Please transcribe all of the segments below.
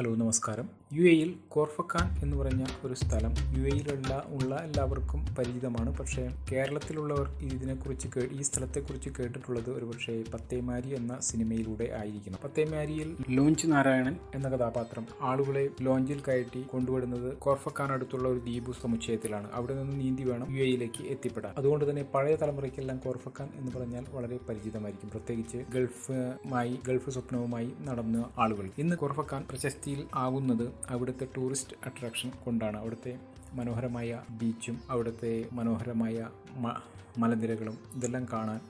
Hello നമസ്കാരം. U എയിൽ Khor Fakkan എന്ന് പറഞ്ഞ ഒരു സ്ഥലം യു എയിലുള്ള ഉള്ള എല്ലാവർക്കും പരിചിതമാണ്. പക്ഷേ കേരളത്തിലുള്ളവർ ഇതിനെക്കുറിച്ച് കേ ഈ സ്ഥലത്തെക്കുറിച്ച് കേട്ടിട്ടുള്ളത് ഒരുപക്ഷെ പത്തേമാരി എന്ന സിനിമയിലൂടെ ആയിരിക്കണം. പത്തേമാരിയിൽ ലോഞ്ച് നാരായണൻ എന്ന കഥാപാത്രം ആളുകളെ ലോഞ്ചിൽ കയറ്റി കൊണ്ടുവിടുന്നത് കോർഫക്കാൻ അടുത്തുള്ള ഒരു ദ്വീപ് സമുച്ചയത്തിലാണ്. അവിടെ നിന്ന് നീന്തി വേണം യു എയിലേക്ക് എത്തിപ്പെടാൻ. അതുകൊണ്ട് തന്നെ പഴയ തലമുറയ്ക്കെല്ലാം കോർഫക്കാൻ എന്ന് പറഞ്ഞാൽ വളരെ പരിചിതമായിരിക്കും. പ്രത്യേകിച്ച് ഗൾഫുമായി ഗൾഫ് സ്വപ്നവുമായി നടന്ന ആളുകൾ. ഇന്ന് കോർഫക്കാൻ പ്രശസ്തിയിൽ ആകുന്നത് അവിടുത്തെ ടൂറിസ്റ്റ് അട്രാക്ഷൻ കൊണ്ടാണ്. അവിടുത്തെ മനോഹരമായ ബീച്ചും അവിടുത്തെ മനോഹരമായ മലനിരകളും ഇതെല്ലാം കാണാൻ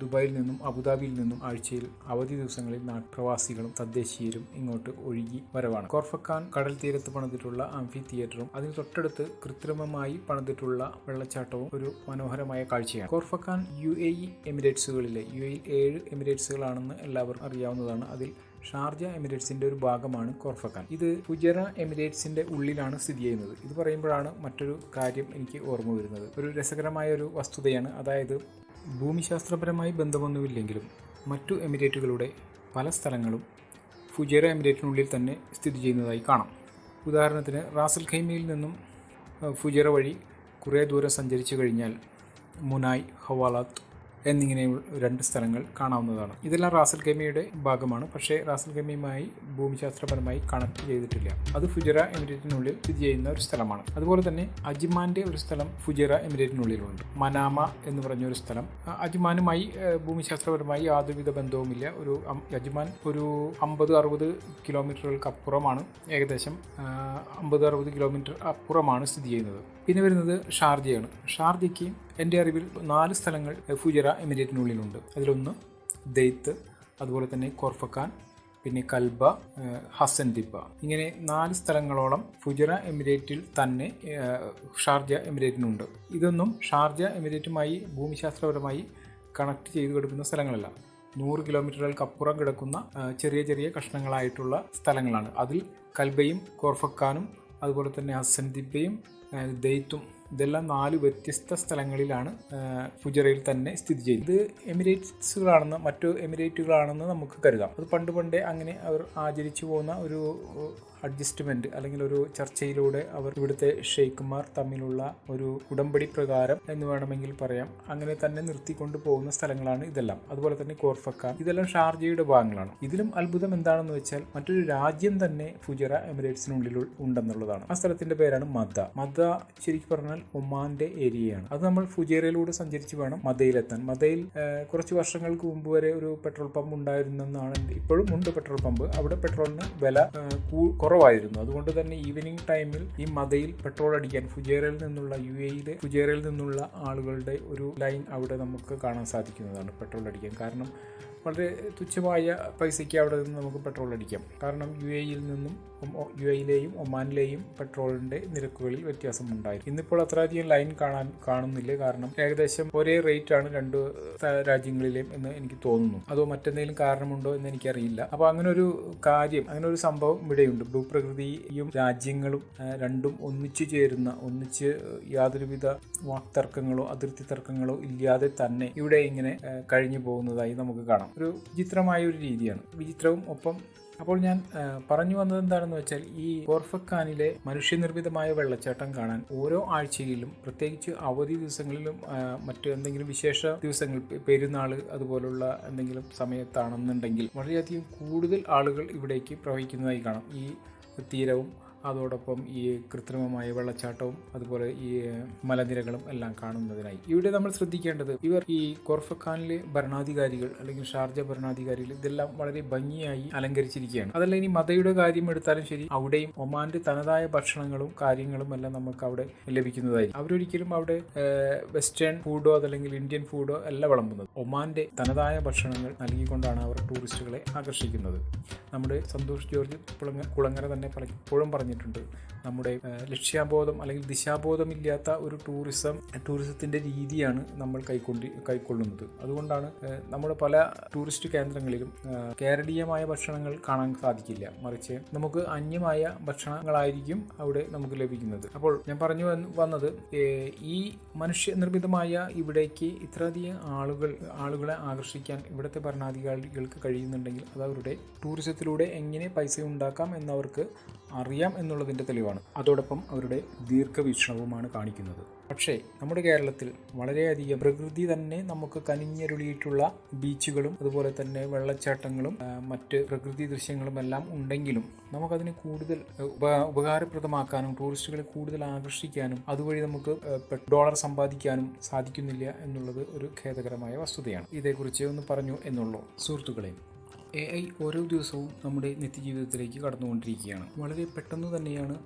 ദുബായിൽ നിന്നും അബുദാബിയിൽ നിന്നും ആഴ്ചയിൽ അവധി ദിവസങ്ങളിൽ നാട്ടുപ്രവാസികളും തദ്ദേശീയരും ഇങ്ങോട്ട് ഒഴുകി വരവാണ്. കോർഫക്കാൻ കടൽ തീരത്ത് പണിതിട്ടുള്ള ആംഫി തിയേറ്ററും അതിന് തൊട്ടടുത്ത് കൃത്രിമമായി പണിതിട്ടുള്ള വെള്ളച്ചാട്ടവും ഒരു മനോഹരമായ കാഴ്ചയാണ്. കോർഫക്കാൻ യു എ ഇ എമിറേറ്റ്സുകളിലെ യു എയിൽ ഏഴ് എമിറേറ്റ്സുകളാണെന്ന് എല്ലാവർക്കും അറിയാവുന്നതാണ്. അതിൽ ഷാർജ എമിറേറ്റ്സിന്റെ ഒരു ഭാഗമാണ് കോർഫക്കാൻ ഇത് ഫുജറ എമിറേറ്റ്സിന്റെ ഉള്ളിലാണ് സ്ഥിതി ചെയ്യുന്നത്. ഇത് പറയുമ്പോഴാണ് മറ്റൊരു കാര്യം എനിക്ക് ഓർമ്മ വരുന്നത്. ഒരു രസകരമായ ഒരു വസ്തുതയാണ്. അതായത് ഭൂമിശാസ്ത്രപരമായി ബന്ധമൊന്നുമില്ലെങ്കിലും മറ്റു എമിറേറ്റുകളുടെ പല സ്ഥലങ്ങളും ഫുജേറ എമിറേറ്റിനുള്ളിൽ തന്നെ സ്ഥിതി ചെയ്യുന്നതായി കാണാം. ഉദാഹരണത്തിന് റാസൽ ഖൈമയിൽ നിന്നും ഫുജേറ വഴി കുറേ ദൂരം സഞ്ചരിച്ചു കഴിഞ്ഞാൽ മുനായ് ഹവാലാത്ത് എന്നിങ്ങനെ രണ്ട് സ്ഥലങ്ങൾ കാണാവുന്നതാണ്. ഇതെല്ലാം റാസൽ ഗമിയുടെ ഭാഗമാണ്. പക്ഷേ റാസൽ ഗമിയുമായി ഭൂമിശാസ്ത്രപരമായി കണക്ട് ചെയ്തിട്ടില്ല. അത് ഫുജറ എമിറേറ്റിനുള്ളിൽ സ്ഥിതി ചെയ്യുന്ന ഒരു സ്ഥലമാണ്. അതുപോലെ തന്നെ അജ്മാന്റെ ഒരു സ്ഥലം ഫുജറ എമിറേറ്റിനുള്ളിലുണ്ട് മനാമ എന്ന് പറഞ്ഞ ഒരു സ്ഥലം. അജിമാനുമായി ഭൂമിശാസ്ത്രപരമായി യാതൊരുവിധ ബന്ധവുമില്ല. ഒരു അജ്മാൻ ഒരു അമ്പത് അറുപത് കിലോമീറ്ററുകൾക്ക് അപ്പുറമാണ്. ഏകദേശം അമ്പത് അറുപത് കിലോമീറ്റർ അപ്പുറമാണ് സ്ഥിതി ചെയ്യുന്നത്. പിന്നെ വരുന്നത് ഷാർജയാണ്. ഷാർജയ്ക്ക് എന്റെ അറിവിൽ നാല് സ്ഥലങ്ങൾ ഫുജറ എമിറേറ്റിനുള്ളിലുണ്ട്. അതിലൊന്ന് ദെയ്ത്ത് അതുപോലെ തന്നെ കോർഫക്കാൻ പിന്നെ കൽബ ഹസൻ ദിബ. ഇങ്ങനെ നാല് സ്ഥലങ്ങളോളം ഫുജറ എമിറേറ്റിൽ തന്നെ ഷാർജ എമിറേറ്റിനുണ്ട്. ഇതൊന്നും ഷാർജ എമിറേറ്റുമായി ഭൂമിശാസ്ത്രപരമായി കണക്ട് ചെയ്തു കിടക്കുന്ന സ്ഥലങ്ങളല്ല. നൂറ് കിലോമീറ്ററുകൾക്ക് അപ്പുറം കിടക്കുന്ന ചെറിയ ചെറിയ കഷ്ണങ്ങളായിട്ടുള്ള സ്ഥലങ്ങളാണ്. അതിൽ കൽബയും കോർഫക്കാനും അതുപോലെ തന്നെ ഹസൻ ദിബയും ദെയ്ത്തും ഇതെല്ലാം നാല് വ്യത്യസ്ത സ്ഥലങ്ങളിലാണ് ഫുജറയിൽ തന്നെ സ്ഥിതി ചെയ്യുന്നത്. ഇത് എമിറേറ്റ്സുകളാണെന്ന് മറ്റു എമിറേറ്റുകളാണെന്ന് നമുക്ക് കരുതാം. അത് പണ്ട് പണ്ടേ അങ്ങനെ അവർ ആചരിച്ചു പോകുന്ന ഒരു അഡ്ജസ്റ്റ്മെന്റ് അല്ലെങ്കിൽ ഒരു ചർച്ചയിലൂടെ അവർ ഇവിടുത്തെ ഷെയ്ഖുമാർ തമ്മിലുള്ള ഒരു ഉടമ്പടി പ്രകാരം എന്ന് വേണമെങ്കിൽ പറയാം. അങ്ങനെ തന്നെ നിർത്തിക്കൊണ്ട് പോകുന്ന സ്ഥലങ്ങളാണ് ഇതെല്ലാം. അതുപോലെ തന്നെ കോർഫക്കാൻ. ഇതെല്ലാം ഷാർജയുടെ ഭാഗങ്ങളാണ്. ഇതിലും അത്ഭുതം എന്താണെന്ന് വെച്ചാൽ മറ്റൊരു രാജ്യം തന്നെ ഫുജറ എമിറേറ്റ്സിനുള്ളിൽ ഉണ്ടെന്നുള്ളതാണ്. ആ സ്ഥലത്തിന്റെ പേരാണ് മദ. മദ ശരിക്കും പറഞ്ഞാൽ ഒമാന്റെ ഏരിയയാണ്. അത് നമ്മൾ ഫുജേറയിലൂടെ സഞ്ചരിച്ച് വേണം മദയിലെത്താൻ മദയിൽ കുറച്ച് വർഷങ്ങൾക്ക് മുമ്പ് വരെ ഒരു പെട്രോൾ പമ്പ് ഉണ്ടായിരുന്നെന്നാണ് ഇപ്പോഴും ഉണ്ട് പെട്രോൾ പമ്പ്. അവിടെ പെട്രോളിന് വില കുറവായിരുന്നു. അതുകൊണ്ട് തന്നെ ഈവനിങ് ടൈമിൽ ഈ മദയിൽ പെട്രോൾ അടിക്കാൻ ഫുജേറയിൽ നിന്നുള്ള യു എയിലെ ഫുജേറയിൽ നിന്നുള്ള ആളുകളുടെ ഒരു ലൈൻ അവിടെ നമുക്ക് കാണാൻ സാധിക്കുന്നതാണ് പെട്രോൾ അടിക്കാൻ. കാരണം വളരെ തുച്ഛമായ പൈസയ്ക്ക് അവിടെ നിന്ന് നമുക്ക് പെട്രോൾ അടിക്കാം. കാരണം യു എയിൽ നിന്നും യു എയിലെയും ഒമാനിലെയും പെട്രോളിന്റെ നിരക്കുകളിൽ വ്യത്യാസമുണ്ടായി ഇന്നിപ്പോൾ അത്രയധികം ലൈൻ കാണാൻ കാണുന്നില്ല. കാരണം ഏകദേശം ഒരേ റേറ്റ് ആണ് രണ്ട് രാജ്യങ്ങളിലെയും എന്ന് എനിക്ക് തോന്നുന്നു. അതോ മറ്റെന്തെങ്കിലും കാരണമുണ്ടോ എന്ന് എനിക്കറിയില്ല. അപ്പോൾ അങ്ങനെ ഒരു കാര്യം അങ്ങനെ ഒരു സംഭവം ഇവിടെയുണ്ട്. ഭൂപ്രകൃതിയും രാജ്യങ്ങളും രണ്ടും ഒന്നിച്ചു ചേരുന്ന ഒന്നിച്ച് യാതൊരുവിധ വാക്തർക്കങ്ങളോ അതിർത്തി തർക്കങ്ങളോ ഇല്ലാതെ തന്നെ ഇവിടെ ഇങ്ങനെ കഴിഞ്ഞു പോകുന്നതായി നമുക്ക് കാണാം. ഒരു വിചിത്രമായ ഒരു രീതിയാണ്. വിചിത്രവും ഒപ്പം അപ്പോൾ ഞാൻ പറഞ്ഞു വന്നത് എന്താണെന്ന് വെച്ചാൽ ഈ കോർഫക്കാനിലെ മനുഷ്യനിർമ്മിതമായ വെള്ളച്ചാട്ടം കാണാൻ ഓരോ ആഴ്ചയിലും പ്രത്യേകിച്ച് അവധി ദിവസങ്ങളിലും മറ്റു എന്തെങ്കിലും വിശേഷ ദിവസങ്ങൾ പെരുന്നാൾ അതുപോലുള്ള എന്തെങ്കിലും സമയത്താണെന്നുണ്ടെങ്കിൽ വളരെയധികം കൂടുതൽ ആളുകൾ ഇവിടേക്ക് പ്രവഹിക്കുന്നതായി കാണാം. ഈ തീരവും അതോടൊപ്പം ഈ കൃത്രിമമായ വെള്ളച്ചാട്ടവും അതുപോലെ ഈ മലനിരകളും എല്ലാം കാണുന്നതിനായി. ഇവിടെ നമ്മൾ ശ്രദ്ധിക്കേണ്ടത് ഇവർ ഈ കോർഫഖാനിലെ ഭരണാധികാരികൾ അല്ലെങ്കിൽ ഷാർജ ഭരണാധികാരികൾ ഇതെല്ലാം വളരെ ഭംഗിയായി അലങ്കരിച്ചിരിക്കുകയാണ്. അതല്ല ഇനി മതയുടെ കാര്യം എടുത്താലും ശരി അവിടെയും ഒമാന്റെ തനതായ ഭക്ഷണങ്ങളും കാര്യങ്ങളും എല്ലാം നമുക്ക് അവിടെ ലഭിക്കുന്നതായി അവരൊരിക്കലും അവിടെ വെസ്റ്റേൺ ഫുഡോ അതല്ലെങ്കിൽ ഇന്ത്യൻ ഫുഡോ അല്ല വിളമ്പുന്നത്. ഒമാന്റെ തനതായ ഭക്ഷണങ്ങൾ നൽകിക്കൊണ്ടാണ് അവർ ടൂറിസ്റ്റുകളെ ആകർഷിക്കുന്നത്. നമ്മുടെ സന്തോഷ് ജോർജ് കുളങ്ങ കുളങ്ങര തന്നെ പലപ്പോഴും പറഞ്ഞിട്ടുണ്ട്. പറഞ്ഞിട്ടുണ്ട്. നമ്മുടെ ലക്ഷ്യാബോധം അല്ലെങ്കിൽ ദിശാബോധമില്ലാത്ത ഒരു ടൂറിസം ടൂറിസത്തിന്റെ രീതിയാണ് നമ്മൾ കൈക്കൊണ്ടി കൈക്കൊള്ളുന്നത്. അതുകൊണ്ടാണ് നമ്മുടെ പല ടൂറിസ്റ്റ് കേന്ദ്രങ്ങളിലും കേരളീയമായ ഭക്ഷണങ്ങൾ കാണാൻ സാധിക്കില്ല. മറിച്ച് നമുക്ക് അന്യമായ ഭക്ഷണങ്ങളായിരിക്കും അവിടെ നമുക്ക് ലഭിക്കുന്നത്. അപ്പോൾ ഞാൻ പറഞ്ഞു വന്ന് വന്നത് ഈ മനുഷ്യനിർമ്മിതമായ ഇവിടേക്ക് ഇത്രയധികം ആളുകൾ ആളുകളെ ആകർഷിക്കാൻ ഇവിടുത്തെ ഭരണാധികാരികൾക്ക് കഴിയുന്നുണ്ടെങ്കിൽ അത് അവരുടെ ടൂറിസത്തിലൂടെ എങ്ങനെ പൈസ ഉണ്ടാക്കാം എന്നവർക്ക് അറിയാം എന്നുള്ളതിന്റെ തെളിവാണ്. അതോടൊപ്പം അവരുടെ ദീർഘവീക്ഷണവുമാണ് കാണിക്കുന്നത്. പക്ഷേ നമ്മുടെ കേരളത്തിൽ വളരെയധികം പ്രകൃതി തന്നെ നമുക്ക് കനിഞ്ഞരുളിയിട്ടുള്ള ബീച്ചുകളും അതുപോലെ തന്നെ വെള്ളച്ചാട്ടങ്ങളും മറ്റ് പ്രകൃതി ദൃശ്യങ്ങളും എല്ലാം ഉണ്ടെങ്കിലും നമുക്കതിനെ കൂടുതൽ ഉപ ഉപകാരപ്രദമാക്കാനും ടൂറിസ്റ്റുകളെ കൂടുതൽ ആകർഷിക്കാനും അതുവഴി നമുക്ക് ഡോളർ സമ്പാദിക്കാനും സാധിക്കുന്നില്ല എന്നുള്ളത് ഒരു ഖേദകരമായ വസ്തുതയാണ്. ഇതേക്കുറിച്ച് ഒന്ന് പറഞ്ഞു എന്നുള്ളൂ. സുഹൃത്തുക്കളെ എ ഐ ഓരോ ദിവസവും നമ്മുടെ നിത്യജീവിതത്തിലേക്ക് കടന്നുകൊണ്ടിരിക്കുകയാണ്. വളരെ പെട്ടെന്ന് തന്നെയാണ്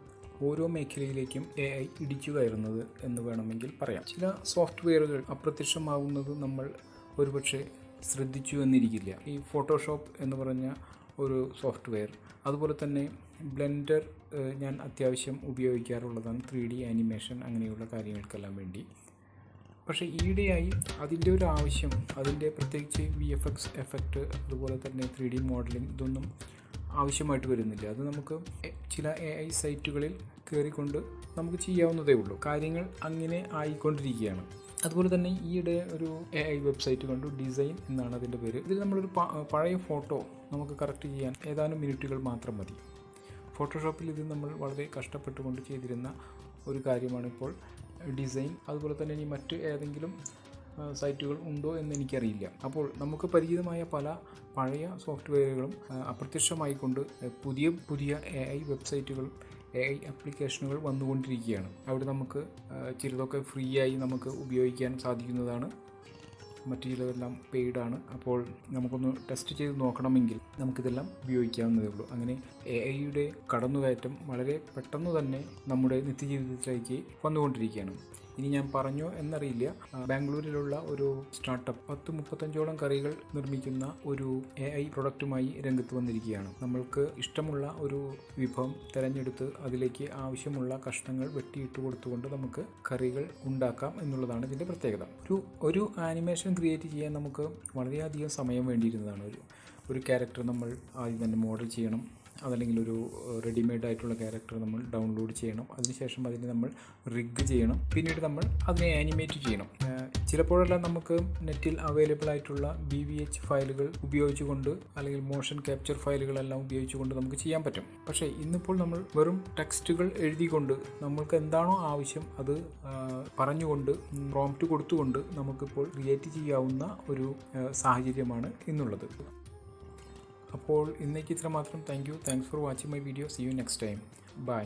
ഓരോ മേഖലയിലേക്കും എ ഐ ഇടിച്ചു കയറുന്നത് എന്ന് വേണമെങ്കിൽ പറയാം. ചില സോഫ്റ്റ്വെയറുകൾ അപ്രത്യക്ഷമാവുന്നത് നമ്മൾ ഒരുപക്ഷെ ശ്രദ്ധിച്ചു എന്നിരിക്കില്ല. ഈ ഫോട്ടോഷോപ്പ് എന്ന് പറഞ്ഞ ഒരു സോഫ്റ്റ്വെയർ അതുപോലെ തന്നെ ബ്ലെൻഡർ ഞാൻ അത്യാവശ്യം ഉപയോഗിക്കാറുള്ളതാണ് ത്രീ ഡി ആനിമേഷൻ അങ്ങനെയുള്ള കാര്യങ്ങൾക്കെല്ലാം വേണ്ടി. പക്ഷേ ഈയിടെയായി അതിന്റെ ഒരു ആവശ്യം അതിന്റെ പ്രത്യേകിച്ച് വി എഫ് എക്സ് എഫക്റ്റ് അതുപോലെ തന്നെ ത്രീ ഡി മോഡലിംഗ് ഇതൊന്നും ആവശ്യമായിട്ട് വരുന്നില്ല. അത് നമുക്ക് ചില എ ഐ സൈറ്റുകളിൽ കയറിക്കൊണ്ട് നമുക്ക് ചെയ്യാവുന്നതേ ഉള്ളൂ. കാര്യങ്ങൾ അങ്ങനെ ആയിക്കൊണ്ടിരിക്കുകയാണ്. അതുപോലെ തന്നെ ഈയിടെ ഒരു എ ഐ വെബ്സൈറ്റ് കണ്ടു ഡിസൈൻ എന്നാണ് അതിന്റെ പേര്. ഇതിൽ നമ്മളൊരു പഴയ ഫോട്ടോ നമുക്ക് കറക്റ്റ് ചെയ്യാൻ ഏതാനും മിനിറ്റുകൾ മാത്രം മതി. ഫോട്ടോഷോപ്പിൽ ഇത് നമ്മൾ വളരെ കഷ്ടപ്പെട്ടുകൊണ്ട് ചെയ്തിരുന്ന ഒരു കാര്യമാണ് ഇപ്പോൾ ഡിസൈൻ അതുപോലെ തന്നെ ഇനി മറ്റ് ഏതെങ്കിലും സൈറ്റുകൾ ഉണ്ടോ എന്ന് എനിക്കറിയില്ല. അപ്പോൾ നമുക്ക് പരിചിതമായ പല പഴയ സോഫ്റ്റ്വെയറുകളും അപ്രത്യക്ഷമായിക്കൊണ്ട് പുതിയ പുതിയ എ ഐ വെബ്സൈറ്റുകൾ എ ഐ ആപ്ലിക്കേഷനുകൾ വന്നുകൊണ്ടിരിക്കുകയാണ്. അവിടെ നമുക്ക് ചിലതൊക്കെ ഫ്രീ ആയി നമുക്ക് ഉപയോഗിക്കാൻ സാധിക്കുന്നതാണ്. മറ്റു ചിലതെല്ലാം പെയ്ഡാണ് അപ്പോൾ നമുക്കൊന്ന് ടെസ്റ്റ് ചെയ്ത് നോക്കണമെങ്കിൽ നമുക്കിതെല്ലാം ഉപയോഗിക്കാവുന്നതേ ഉള്ളൂ. അങ്ങനെ എ ഐയുടെ കടന്നുകയറ്റം വളരെ പെട്ടെന്ന് തന്നെ നമ്മുടെ നിത്യജീവിതത്തിലേക്ക് വന്നുകൊണ്ടിരിക്കുകയാണ്. ഇനി ഞാൻ പറഞ്ഞോ എന്നറിയില്ല. ബാംഗ്ലൂരിലുള്ള ഒരു സ്റ്റാർട്ടപ്പ് പത്ത് മുപ്പത്തഞ്ചോളം കറികൾ നിർമ്മിക്കുന്ന ഒരു എ ഐ പ്രൊഡക്റ്റുമായി രംഗത്ത് വന്നിരിക്കുകയാണ്. നമ്മൾക്ക് ഇഷ്ടമുള്ള ഒരു വിഭവം തിരഞ്ഞെടുത്ത് അതിലേക്ക് ആവശ്യമുള്ള കഷ്ണങ്ങൾ വെട്ടിയിട്ട് കൊടുത്തുകൊണ്ട് നമുക്ക് കറികൾ ഉണ്ടാക്കാം എന്നുള്ളതാണ് ഇതിന്റെ പ്രത്യേകത. ഒരു ഒരു ആനിമേഷൻ ക്രിയേറ്റ് ചെയ്യാൻ നമുക്ക് വളരെയധികം സമയം വേണ്ടിയിരുന്നതാണ്. ഒരു ഒരു ക്യാരക്ടർ നമ്മൾ ആദ്യം തന്നെ മോഡൽ ചെയ്യണം. അതല്ലെങ്കിൽ ഒരു റെഡിമെയ്ഡ് ആയിട്ടുള്ള ക്യാരക്ടർ നമ്മൾ ഡൗൺലോഡ് ചെയ്യണം. അതിനുശേഷം അതിനെ നമ്മൾ റിഗ് ചെയ്യണം. പിന്നീട് നമ്മൾ അതിനെ ആനിമേറ്റ് ചെയ്യണം. ചിലപ്പോഴെല്ലാം നമുക്ക് നെറ്റിൽ അവൈലബിൾ ആയിട്ടുള്ള ബി വി എച്ച് ഫയലുകൾ ഉപയോഗിച്ചുകൊണ്ട് അല്ലെങ്കിൽ മോഷൻ ക്യാപ്ചർ ഫയലുകളെല്ലാം ഉപയോഗിച്ചുകൊണ്ട് നമുക്ക് ചെയ്യാൻ പറ്റും. പക്ഷേ ഇന്നിപ്പോൾ നമ്മൾ വെറും ടെക്സ്റ്റുകൾ എഴുതിക്കൊണ്ട് നമ്മൾക്ക് എന്താണോ ആവശ്യം അത് പറഞ്ഞുകൊണ്ട് പ്രോംപ്റ്റ് കൊടുത്തുകൊണ്ട് നമുക്കിപ്പോൾ ക്രിയേറ്റ് ചെയ്യാവുന്ന ഒരു സാഹചര്യമാണ് ഇന്നുള്ളത്. അപ്പോൾ ഇന്നേക്ക് ഇത്ര മാത്രം thank you thanks for watching my video see you next time bye